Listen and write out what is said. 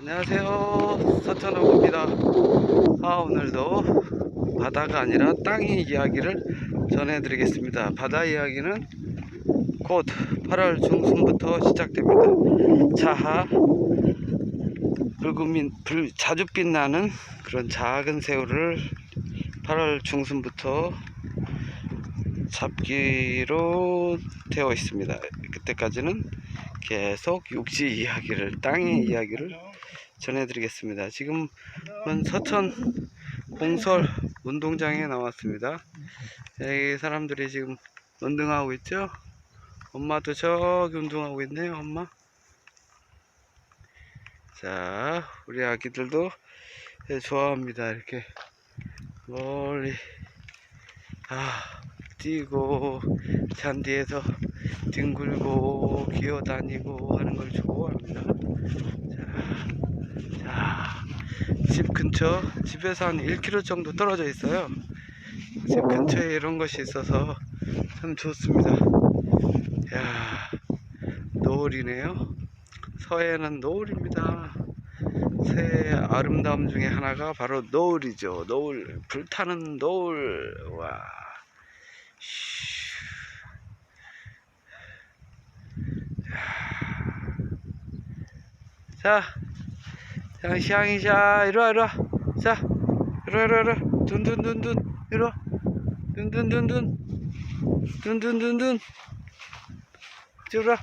안녕하세요. 서천호입니다. 아 오늘도 바다가 아니라 땅의 이야기를 전해드리겠습니다. 바다 이야기는 곧 8월 중순부터 시작됩니다. 자하 붉은 불 자주 빛나는 그런 작은 새우를 8월 중순부터 잡기로 되어 있습니다 그때까지는 계속 육지 이야기를 땅의 이야기를 전해드리겠습니다. 지금은 서천 공설 운동장에 나왔습니다. 여기 사람들이 지금 운동하고 있죠? 엄마도 저기 운동하고 있네요, 엄마. 자, 우리 아기들도 좋아합니다. 이렇게 멀리 아, 뛰고 잔디에서 뒹굴고 기어다니고 하는 걸 좋아합니다. 자, 자, 집 근처, 집에서 한 1km 정도 떨어져 있어요. 집 근처에 이런 것이 있어서 참 좋습니다. 야, 노을이네요. 서해는 노을입니다. 새의 아름다움 중에 하나가 바로 노을이죠. 노을, 불타는 노을. 와. 쉬. 자, 자, 시향이자, 이리 와, 이리 와. 자, 이리 와, 이리 와, 이리 와. 둔, 둔, 둔, 둔. 이리 와. 둔, 둔, 둔, 둔. 둔, 둔, 둔, 둔. 이리 와.